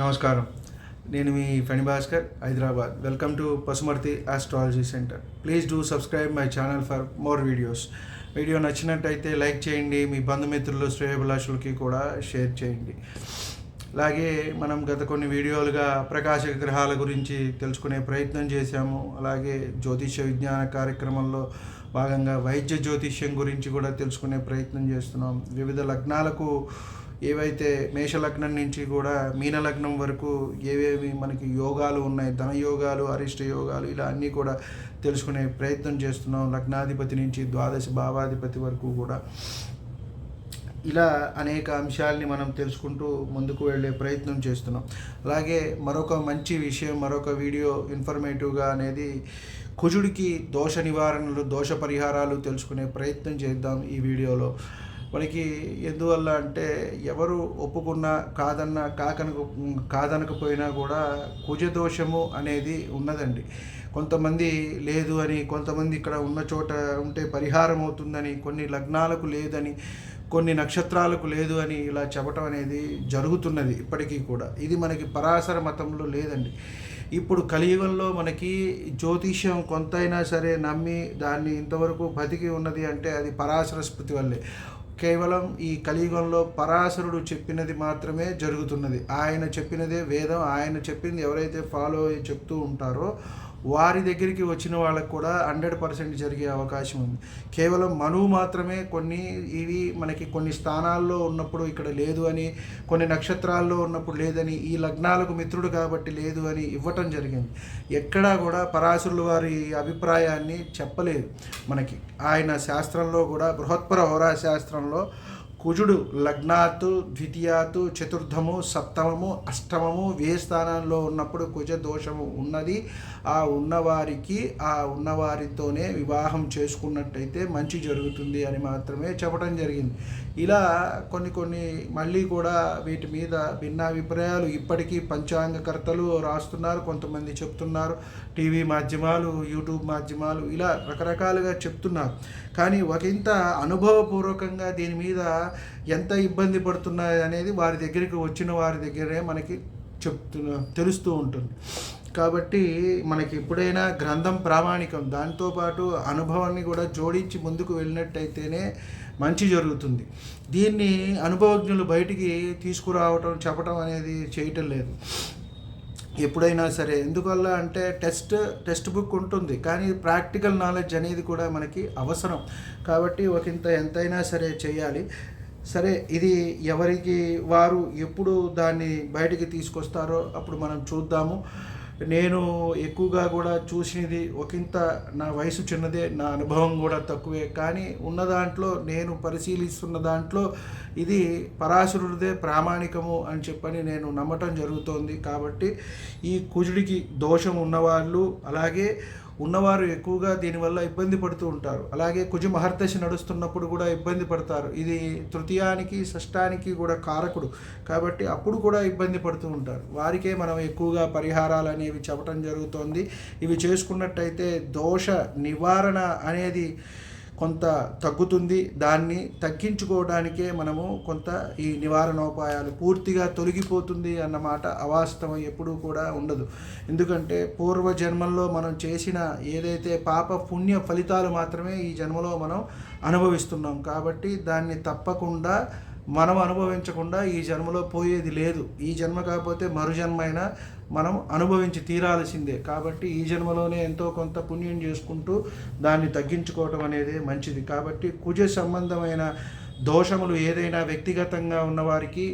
నమస్కారం. నేను మీ Phani Bhaskar Hyderabad. Welcome to Pasumarthi astrology centre please do subscribe my channel for more videos video నచ్చినట్టయితే like చేయండి. మీ బంధుమిత్రులు శ్రేయభిలాషులకి కూడా షేర్ చేయండి. అలాగే మనం గత కొన్ని వీడియోలుగా ప్రకాశ గ్రహాల గురించి తెలుసుకునే ప్రయత్నం చేశాము. అలాగే జ్యోతిష విజ్ఞాన కార్యక్రమంలో భాగంగా వైద్య జ్యోతిష్యం గురించి కూడా తెలుసుకునే ప్రయత్నం చేస్తున్నాం. వివిధ లగ్నాలకు ఏవైతే మేష లగ్నం నుంచి కూడా మీనలగ్నం వరకు ఏవేవి మనకి యోగాలు ఉన్నాయి ధన యోగాలు అరిష్ట యోగాలు ఇలా అన్నీ కూడా తెలుసుకునే ప్రయత్నం చేస్తున్నాం. లగ్నాధిపతి నుంచి ద్వాదశ భావాధిపతి వరకు కూడా. ఇలా అనేక అంశాలని మనం తెలుసుకుంటూ ముందుకు వెళ్ళే ప్రయత్నం చేస్తున్నాం. అలాగే మరొక మంచి విషయం మరొక వీడియో ఇన్ఫర్మేటివ్గా అనేది కుజుడికి దోష నివారణలు దోష పరిహారాలు తెలుసుకునే ప్రయత్నం చేద్దాం ఈ వీడియోలో. మనకి ఎందువల్ల అంటే ఎవరు ఒప్పుకున్నా కాదన్న కాకను కాదనకపోయినా కూడా కుజదోషము అనేది ఉన్నదండి. కొంతమంది లేదు అని కొంతమంది ఇక్కడ ఉన్న చోట ఉంటే పరిహారం అవుతుందని కొన్ని లగ్నాలకు లేదని కొన్ని నక్షత్రాలకు లేదు అని ఇలా చెప్పటం అనేది జరుగుతున్నది ఇప్పటికీ కూడా. ఇది మనకి పరాశర మతంలో లేదండి. ఇప్పుడు కలియుగంలో మనకి జ్యోతిష్యం కొంతైనా సరే నమ్మి దాన్ని ఇంతవరకు బతికి ఉన్నది అంటే అది పరాశర స్మృతి వల్లే. కేవలం ఈ కలియుగంలో పరాశరుడు చెప్పినది మాత్రమే జరుగుతున్నది. ఆయన చెప్పినదే వేదం ఆయన చెప్పింది ఎవరైతే ఫాలో అయ్యి చెప్తూ ఉంటారో వారి దగ్గరికి వచ్చిన వాళ్ళకు కూడా హండ్రెడ్ పర్సెంట్ జరిగే అవకాశం ఉంది. కేవలం మనువు మాత్రమే కొన్ని ఇవి మనకి కొన్ని స్థానాల్లో ఉన్నప్పుడు ఇక్కడ లేదు అని కొన్ని నక్షత్రాల్లో ఉన్నప్పుడు లేదని ఈ లగ్నాలకు మిత్రుడు కాబట్టి లేదు అని ఇవ్వటం జరిగింది. ఎక్కడా కూడా పరాశరులు వారి అభిప్రాయాన్ని చెప్పలేదు. మనకి ఆయన శాస్త్రంలో కూడా బృహత్పర హోరా శాస్త్రంలో కుజుడు లగ్నాతు ద్వితీయాతు చతుర్థము సప్తమము అష్టమము వే స్థానాల్లో ఉన్నప్పుడు కుజ దోషము ఉన్నది ఆ ఉన్నవారికి ఆ ఉన్నవారితోనే వివాహం చేసుకున్నట్టయితే మంచి జరుగుతుంది అని మాత్రమే చెప్పడం జరిగింది. ఇలా కొన్ని కొన్ని మళ్ళీ కూడా వీటి మీద భిన్నాభిప్రాయాలు ఇప్పటికీ పంచాంగకర్తలు రాస్తున్నారు కొంతమంది చెప్తున్నారు టీవీ మాధ్యమాలు యూట్యూబ్ మాధ్యమాలు ఇలా రకరకాలుగా చెప్తున్నారు. కానీ ఒకంత అనుభవపూర్వకంగా దీని మీద ఎంత ఇబ్బంది పడుతున్నాయి అనేది వారి దగ్గరికి వచ్చిన వారి దగ్గరే మనకి చెప్తున్న తెలుస్తూ ఉంటుంది. కాబట్టి మనకి ఎప్పుడైనా గ్రంథం ప్రామాణికం దాంతోపాటు అనుభవాన్ని కూడా జోడించి ముందుకు వెళ్ళినట్టయితేనే మంచి జరుగుతుంది. దీన్ని అనుభవజ్ఞులు బయటికి తీసుకురావటం చెప్పటం అనేది చేయటం లేదు. ఎప్పుడైనా సరే ఎందువల్ల అంటే టెస్ట్ టెక్స్ట్ బుక్ ఉంటుంది. కానీ ప్రాక్టికల్ నాలెడ్జ్ అనేది కూడా మనకి అవసరం. కాబట్టి ఒక ఇంత ఎంతైనా సరే చేయాలి. సరే ఇది ఎవరికి వారు ఎప్పుడు దాన్ని బయటికి తీసుకొస్తారో అప్పుడు మనం చూద్దాము. నేను ఎక్కువగా కూడా చూసినది ఒకంత నా వయసు చిన్నదే నా అనుభవం కూడా తక్కువే. కానీ ఉన్న దాంట్లో నేను పరిశీలిస్తున్న దాంట్లో ఇది పరాశరుడిదే ప్రామాణికము అని చెప్పని నేను నమ్మటం జరుగుతోంది. కాబట్టి ఈ కుజుడికి దోషం ఉన్నవాళ్ళు అలాగే ఉన్నవారు ఎక్కువగా దీనివల్ల ఇబ్బంది పడుతూ ఉంటారు. అలాగే కుజ మహర్దశి నడుస్తున్నప్పుడు కూడా ఇబ్బంది పడతారు. ఇది తృతీయానికి షష్టానికి కూడా కారకుడు. కాబట్టి అప్పుడు కూడా ఇబ్బంది పడుతూ ఉంటారు. వారికే మనం ఎక్కువగా పరిహారాలు అనేవి చెప్పడం జరుగుతోంది. ఇవి చేసుకున్నట్టయితే దోష నివారణ అనేది కొంత తగ్గుతుంది. దాన్ని తగ్గించుకోవడానికే మనము కొంత ఈ నివారణోపాయాలు పూర్తిగా తొలగిపోతుంది అన్నమాట అవాస్తవం ఎప్పుడూ కూడా ఉండదు. ఎందుకంటే పూర్వ జన్మల్లో మనం చేసిన ఏదైతే పాప పుణ్య ఫలితాలు మాత్రమే ఈ జన్మలో మనం అనుభవిస్తున్నాం. కాబట్టి దాన్ని తప్పకుండా మనం అనుభవించకుండా ఈ జన్మలో పోయేది లేదు. ఈ జన్మ కాకపోతే మరు జన్మ అయినా మనం అనుభవించి తీరాల్సిందే. కాబట్టి ఈ జన్మలోనే ఎంతో కొంత పుణ్యం చేసుకుంటూ దాన్ని తగ్గించుకోవటం అనేది మంచిది. కాబట్టి కుజ సంబంధమైన దోషములు ఏదైనా వ్యక్తిగతంగా ఉన్నవారికి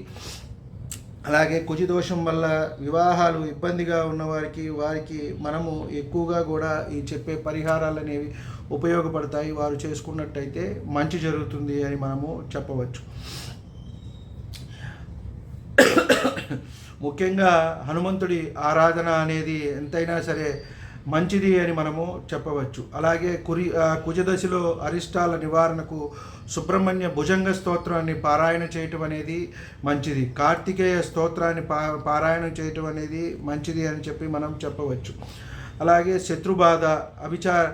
అలాగే కుజి దోషం వల్ల వివాహాలు ఇబ్బందిగా ఉన్నవారికి వారికి మనము ఎక్కువగా కూడా ఈ చెప్పే పరిహారాలు అనేవి ఉపయోగపడతాయి. వారు చేసుకున్నట్టయితే మంచి జరుగుతుంది అని మనము చెప్పవచ్చు. ముఖ్యంగా హనుమంతుడి ఆరాధన అనేది ఎంతైనా సరే మంచిది అని మనము చెప్పవచ్చు. అలాగే కురి కుజదశలో అరిష్టాల నివారణకు సుబ్రహ్మణ్య భుజంగ స్తోత్రాన్ని పారాయణ చేయటం అనేది మంచిది. కార్తికేయ స్తోత్రాన్ని పా పారాయణం చేయటం అనేది మంచిది అని చెప్పి మనం చెప్పవచ్చు. అలాగే శత్రుబాధ అభిచార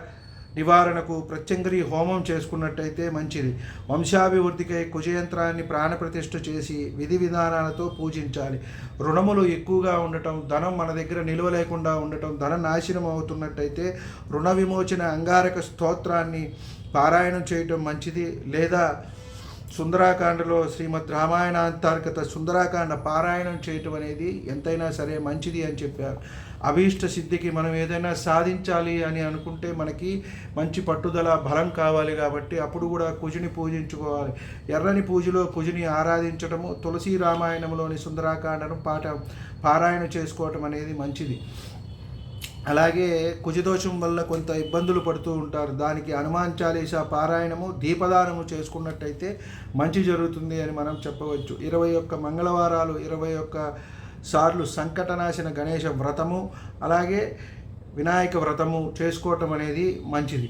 నివారణకు ప్రత్యంగరి హోమం చేసుకున్నట్టయితే మంచిది. వంశాభివృద్ధికై కుజయంత్రాన్ని ప్రాణప్రతిష్ఠ చేసి విధి విధానాలతో పూజించాలి. రుణములు ఎక్కువగా ఉండటం ధనం మన దగ్గర నిల్వ లేకుండా ఉండటం ధన నాశనం అవుతున్నట్టయితే రుణ విమోచన అంగారక స్తోత్రాన్ని పారాయణం చేయటం మంచిది. లేదా సుందరాకాండలో శ్రీమద్ రామాయణ అంతర్గత సుందరాకాండ పారాయణం చేయటం అనేది ఎంతైనా సరే మంచిది అని చెప్పారు. అభీష్ట సిద్ధికి మనం ఏదైనా సాధించాలి అని అనుకుంటే మనకి మంచి పట్టుదల బలం కావాలి కాబట్టి అప్పుడు కూడా కుజుని పూజించుకోవాలి. ఎర్రని పూజలో కుజుని ఆరాధించడము తులసి రామాయణంలోని సుందరాకాండను పాట పారాయణ చేసుకోవటం అనేది మంచిది. అలాగే కుజదోషం వల్ల కొంత ఇబ్బందులు పడుతూ ఉంటారు. దానికి హనుమాన్ చాలీసా పారాయణము దీపదానము చేసుకున్నట్టయితే మంచి జరుగుతుంది అని మనం చెప్పవచ్చు. ఇరవై ఒక్క మంగళవారాలు ఇరవై ఒక్క సార్లు సంకటనాశన గణేష వ్రతము అలాగే వినాయక వ్రతము చేసుకోవటం అనేది మంచిది.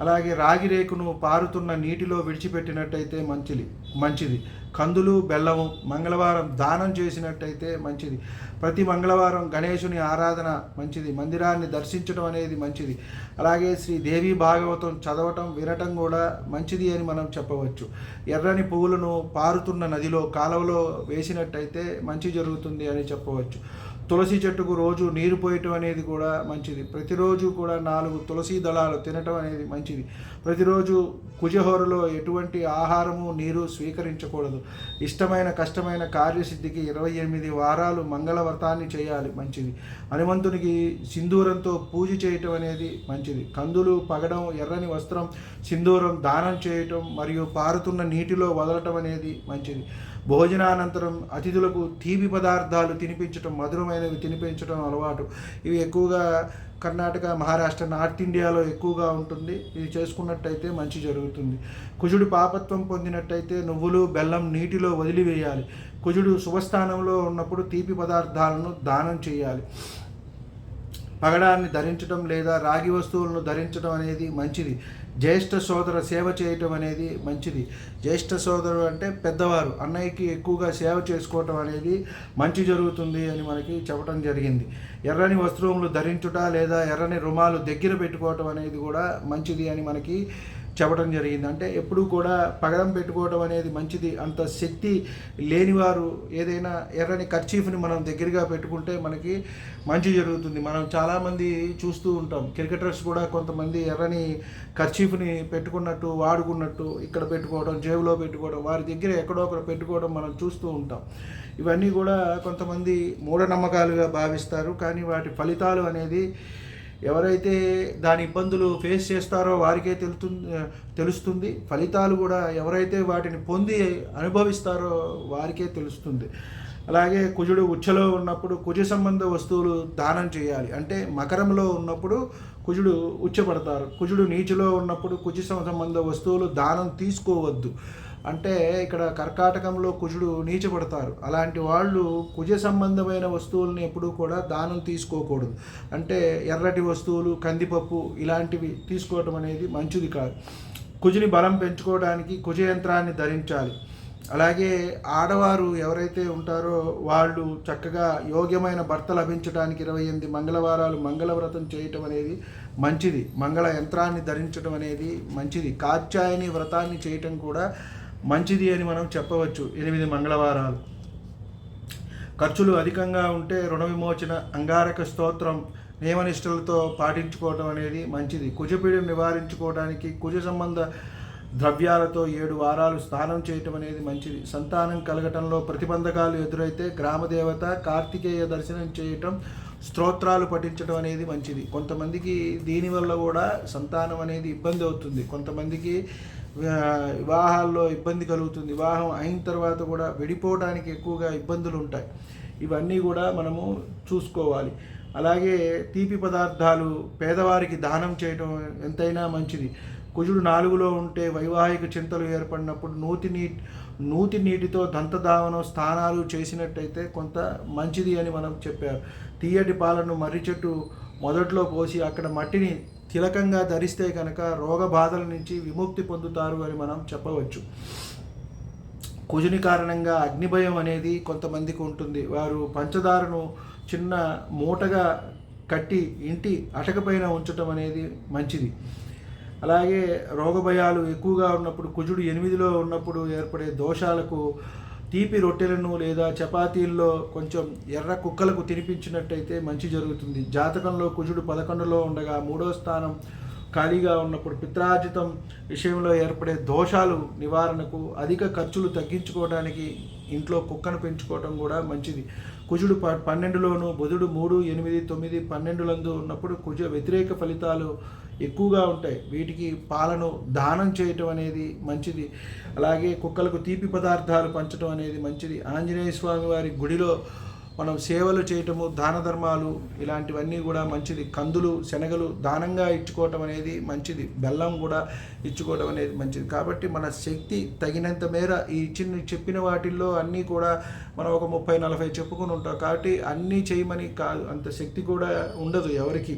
అలాగే రాగి రేకును పారుతున్న నీటిలో విడిచిపెట్టినట్టయితే మంచిది మంచిది. కందులు బెల్లము మంగళవారం దానం చేసినట్టయితే మంచిది. ప్రతి మంగళవారం గణేశుని ఆరాధన మంచిది. మందిరాన్ని దర్శించడం అనేది మంచిది. అలాగే శ్రీ దేవి భాగవతం చదవటం వినటం కూడా మంచిది అని మనం చెప్పవచ్చు. ఎర్రని పువ్వులను పారుతున్న నదిలో కాలువలో వేసినట్టయితే మంచి జరుగుతుంది అని చెప్పవచ్చు. తులసి చెట్టుకు రోజు నీరు పోయటం అనేది కూడా మంచిది. ప్రతిరోజు కూడా నాలుగు తులసి దళాలు తినటం అనేది మంచిది. ప్రతిరోజు కుజహోరలో ఎటువంటి ఆహారము నీరు స్వీకరించకూడదు. ఇష్టమైన కష్టమైన కార్యసిద్ధికి ఇరవై ఎనిమిది వారాలు మంగళవ్రతాన్ని చేయాలి. మంచిది. హనుమంతునికి సింధూరంతో పూజ చేయటం అనేది మంచిది. కందులు పగడం ఎర్రని వస్త్రం సింధూరం దానం చేయటం మరియు పారుతున్న నీటిలో వదలటం అనేది మంచిది. భోజనానంతరం అతిథులకు తీపి పదార్థాలు తినిపించడం మధురమైనవి తినిపించడం అలవాటు. ఇవి ఎక్కువగా కర్ణాటక మహారాష్ట్ర నార్త్ ఇండియాలో ఎక్కువగా ఉంటుంది. ఇది చేసుకున్నట్టయితే మంచి జరుగుతుంది. కుజుడు పాపత్వం పొందినట్టయితే నువ్వులు బెల్లం నీటిలో వదిలివేయాలి. కుజుడు శుభస్థానంలో ఉన్నప్పుడు తీపి పదార్థాలను దానం చేయాలి. పగడాన్ని ధరించడం లేదా రాగి వస్తువులను ధరించడం అనేది మంచిది. జ్యేష్ఠ సోదర సేవ చేయటం అనేది మంచిది. జ్యేష్ఠ సోదరు అంటే పెద్దవారు. అన్నయ్యకి ఎక్కువగా సేవ చేసుకోవటం అనేది మంచి జరుగుతుంది అని మనకి చెప్పడం జరిగింది. ఎర్రని వస్త్రములు ధరించుట లేదా ఎర్రని రుమాలు దగ్గర పెట్టుకోవటం అనేది కూడా మంచిది అని మనకి చెప్పడం జరిగింది. అంటే ఎప్పుడూ కూడా పగడం పెట్టుకోవడం అనేది మంచిది. అంత శక్తి లేనివారు ఏదైనా ఎర్రని కర్చీఫ్ని మనం దగ్గరగా పెట్టుకుంటే మనకి మంచి జరుగుతుంది. మనం చాలామంది చూస్తూ ఉంటాం. క్రికెటర్స్ కూడా కొంతమంది ఎర్రని కర్చీఫ్ని పెట్టుకున్నట్టు వాడుకున్నట్టు ఇక్కడ పెట్టుకోవడం జేబులో పెట్టుకోవడం వారి దగ్గర ఎక్కడో ఒకటి పెట్టుకోవడం మనం చూస్తూ ఉంటాం. ఇవన్నీ కూడా కొంతమంది మూఢనమ్మకాలుగా భావిస్తారు. కానీ వాటి ఫలితాలు అనేది ఎవరైతే దాని ఇబ్బందులు ఫేస్ చేస్తారో వారికే తెలుస్తుంది తెలుస్తుంది. ఫలితాలు కూడా ఎవరైతే వాటిని పొంది అనుభవిస్తారో వారికే తెలుస్తుంది. అలాగే కుజుడు ఉచ్చలో ఉన్నప్పుడు కుజ సంబంధ వస్తువులు దానం చేయాలి. అంటే మకరంలో ఉన్నప్పుడు కుజుడు ఉచ్చపడతారు. కుజుడు నీచులో ఉన్నప్పుడు కుజ సంబంధ వస్తువులు దానం తీసుకోవద్దు. అంటే ఇక్కడ కర్కాటకంలో కుజుడు నీచపడతారు. అలాంటి వాళ్ళు కుజ సంబంధమైన వస్తువుల్ని ఎప్పుడూ కూడా దానం తీసుకోకూడదు. అంటే ఎర్రటి వస్తువులు కందిపప్పు ఇలాంటివి తీసుకోవటం అనేది మంచిది కాదు. కుజుని బలం పెంచుకోవడానికి కుజ యంత్రాన్ని ధరించాలి. అలాగే ఆడవారు ఎవరైతే ఉంటారో వాళ్ళు చక్కగా యోగ్యమైన భర్త లభించడానికి ఇరవై ఎనిమిది మంగళవారాలు మంగళవ్రతం చేయటం అనేది మంచిది. మంగళ యంత్రాన్ని ధరించడం అనేది మంచిది. కాత్యాయని వ్రతాన్ని చేయటం కూడా మంచిది అని మనం చెప్పవచ్చు. ఎనిమిది మంగళవారాలు. ఖర్చులు అధికంగా ఉంటే రుణ విమోచన అంగారక స్తోత్రం నియమనిష్టలతో పాటించుకోవటం అనేది మంచిది. కుజపీడిని నివారించుకోవడానికి కుజ సంబంధ ద్రవ్యాలతో ఏడు వారాలు స్నానం చేయటం అనేది మంచిది. సంతానం కలగటంలో ప్రతిబంధకాలు ఎదురైతే గ్రామదేవత కార్తికేయ దర్శనం చేయటం స్తోత్రాలు పఠించడం అనేది మంచిది. కొంతమందికి దీనివల్ల కూడా సంతానం అనేది ఇబ్బంది అవుతుంది. కొంతమందికి వివాహాల్లో ఇబ్బంది కలుగుతుంది. వివాహం అయిన తర్వాత కూడా విడిపోవడానికి ఎక్కువగా ఇబ్బందులు ఉంటాయి. ఇవన్నీ కూడా మనము చూసుకోవాలి. అలాగే తీపి పదార్థాలు పేదవారికి దానం చేయడం ఎంతైనా మంచిది. కుజుడు నాలుగులో ఉంటే వైవాహిక చింతలు ఏర్పడినప్పుడు నూతి నీ నూతి నీటితో దంతధావనం స్నానాలు చేసినట్టయితే కొంత మంచిది అని మనం చెప్పారు. తీయటి పాలను మర్రి చెట్టు మొదట్లో పోసి అక్కడ మట్టిని తిలకంగా ధరిస్తే కనుక రోగ బాధల నుంచి విముక్తి పొందుతారు అని మనం చెప్పవచ్చు. కుజుని కారణంగా అగ్నిభయం అనేది కొంతమందికి ఉంటుంది. వారు పంచదారను చిన్న మూటగా కట్టి ఇంటి అటకపైన ఉంచటం అనేది మంచిది. అలాగే రోగభయాలు ఎక్కువగా ఉన్నప్పుడు కుజుడు ఎనిమిదిలో ఉన్నప్పుడు ఏర్పడే దోషాలకు తీపి రొట్టెలను లేదా చపాతీల్లో కొంచెం ఎర్ర కుక్కలకు తినిపించినట్టయితే మంచి జరుగుతుంది. జాతకంలో కుజుడు పదకొండులో ఉండగా మూడో స్థానం ఖాళీగా ఉన్నప్పుడు పిత్రార్జితం విషయంలో ఏర్పడే దోషాలు నివారణకు అధిక ఖర్చులు తగ్గించుకోవడానికి ఇంట్లో కుక్కను పెంచుకోవడం కూడా మంచిది. కుజుడు ప పన్నెండులోను బుధుడు మూడు ఎనిమిది తొమ్మిది పన్నెండులందు ఉన్నప్పుడు కుజ వ్యతిరేక ఫలితాలు ఎక్కువగా ఉంటాయి. వీటికి పాలను దానం చేయటం అనేది మంచిది. అలాగే కుక్కలకు తీపి పదార్థాలు పంచడం అనేది మంచిది. ఆంజనేయ స్వామి వారి గుడిలో మనం సేవలు చేయటము దాన ధర్మాలు ఇలాంటివన్నీ కూడా మంచిది. కందులు శనగలు దానంగా ఇచ్చుకోవటం అనేది మంచిది. బెల్లం కూడా ఇచ్చుకోవటం అనేది మంచిది. కాబట్టి మన శక్తి తగినంత మేర ఈ చిన్న చెప్పిన వాటిల్లో అన్నీ కూడా మనం ఒక ముప్పై నలభై చెప్పుకుని ఉంటాం. కాబట్టి అన్నీ చేయమని కాదు అంత శక్తి కూడా ఉండదు ఎవరికి.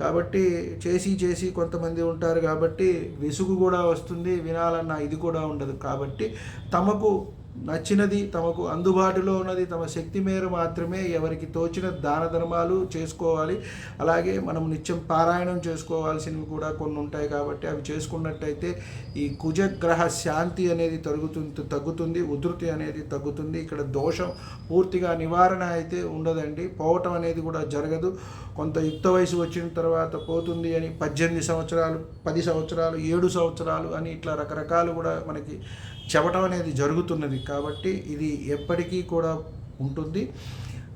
కాబట్టి చేసి చేసి కొంతమంది ఉంటారు కాబట్టి విసుగు కూడా వస్తుంది. వినాలన్న ఇది కూడా ఉండదు. కాబట్టి తమకు నచ్చినది తమకు అందుబాటులో ఉన్నది తమ శక్తి మేర మాత్రమే ఎవరికి తోచిన దాన ధర్మాలు చేసుకోవాలి. అలాగే మనం నిత్యం పారాయణం చేసుకోవాల్సినవి కూడా కొన్ని ఉంటాయి కాబట్టి అవి చేసుకున్నట్టయితే ఈ కుజగ్రహ శాంతి అనేది తగ్గుతుంది తగ్గుతుంది ఉధృతి అనేది తగ్గుతుంది. ఇక్కడ దోషం పూర్తిగా నివారణ అయితే ఉండదండి. పోవటం అనేది కూడా జరగదు. కొంత యుక్త వయసు వచ్చిన తర్వాత పోతుంది అని పద్దెనిమిది సంవత్సరాలు పది సంవత్సరాలు ఏడు సంవత్సరాలు అని ఇట్లా రకరకాలు కూడా మనకి చెప్పటం అనేది జరుగుతున్నది కాబట్టి ఇది ఎప్పటికీ కూడా ఉంటుంది.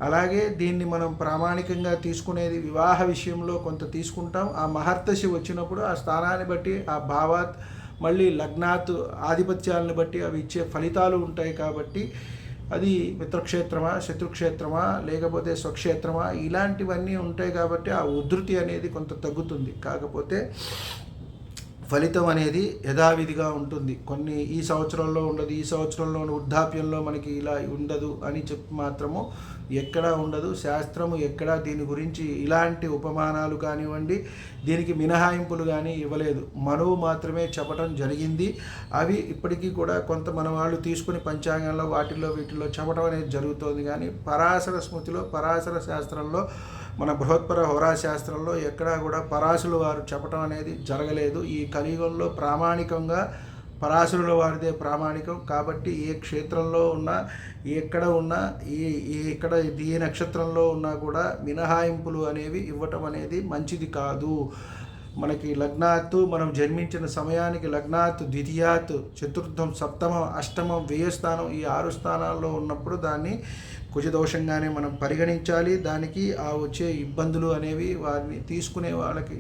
అలాగే దీన్ని మనం ప్రామాణికంగా తీసుకునేది వివాహ విషయంలో కొంత తీసుకుంటాం. ఆ మహర్దశి వచ్చినప్పుడు ఆ స్థానాన్ని బట్టి ఆ భావాత్ మళ్ళీ లగ్నాత్ ఆధిపత్యాలను బట్టి అవి ఇచ్చే ఫలితాలు ఉంటాయి కాబట్టి అది మిత్రక్షేత్రమా శత్రుక్షేత్రమా లేకపోతే స్వక్షేత్రమా ఇలాంటివన్నీ ఉంటాయి కాబట్టి ఆ ఉధృతి అనేది కొంత తగ్గుతుంది. కాకపోతే ఫలితం అనేది యథావిధిగా ఉంటుంది. కొన్ని ఈ సంవత్సరంలో ఉండదు ఈ సంవత్సరంలో వృద్ధాప్యంలో మనకి ఇలా ఉండదు అని చెప్పి మాత్రము ఎక్కడా ఉండదు. శాస్త్రము ఎక్కడా దీని గురించి ఇలాంటి ఉపమానాలు కానివ్వండి దీనికి మినహాయింపులు కానీ ఇవ్వలేదు. మనవు మాత్రమే చెప్పటం జరిగింది. అవి ఇప్పటికీ కూడా కొంత మన వాళ్ళు తీసుకుని పంచాంగంలో వాటిల్లో వీటిల్లో చెప్పడం అనేది జరుగుతోంది. కానీ పరాశర స్మృతిలో పరాశర శాస్త్రంలో మన బృహత్పర హోరాశాస్త్రంలో ఎక్కడా కూడా పరాశులు వారు చెప్పటం అనేది జరగలేదు. ఈ కలియుగంలో ప్రామాణికంగా పరాశరుల వారిదే ప్రామాణికం. కాబట్టి ఏ క్షేత్రంలో ఉన్నా ఎక్కడ ఉన్నా ఈ ఇక్కడ ఏ నక్షత్రంలో ఉన్నా కూడా మినహాయింపులు అనేవి ఇవ్వటం అనేది మంచిది కాదు. మనకి లగ్నాత్తు మనం జన్మించిన సమయానికి లగ్నాత్ ద్వితీయాత్ చతుర్థం సప్తమం అష్టమం వ్యయస్థానం ఈ ఆరు స్థానాల్లో ఉన్నప్పుడు దాన్ని కుజదోషంగానే మనం పరిగణించాలి. దానికి ఆ వచ్చే ఇబ్బందులు అనేవి వారిని తీసుకునే వాళ్ళకి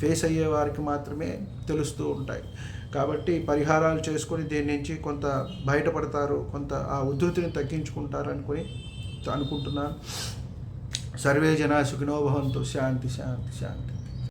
ఫేస్ అయ్యే వారికి మాత్రమే తెలుస్తూ ఉంటాయి. కాబట్టి పరిహారాలు చేసుకొని దీని నుంచి కొంత బయటపడతారు కొంత ఆ ఉధృతిని తగ్గించుకుంటారు అనుకుని అనుకుంటున్నాను. సర్వే జనా సుఖినోభవంతో శాంతి శాంతి శాంతి.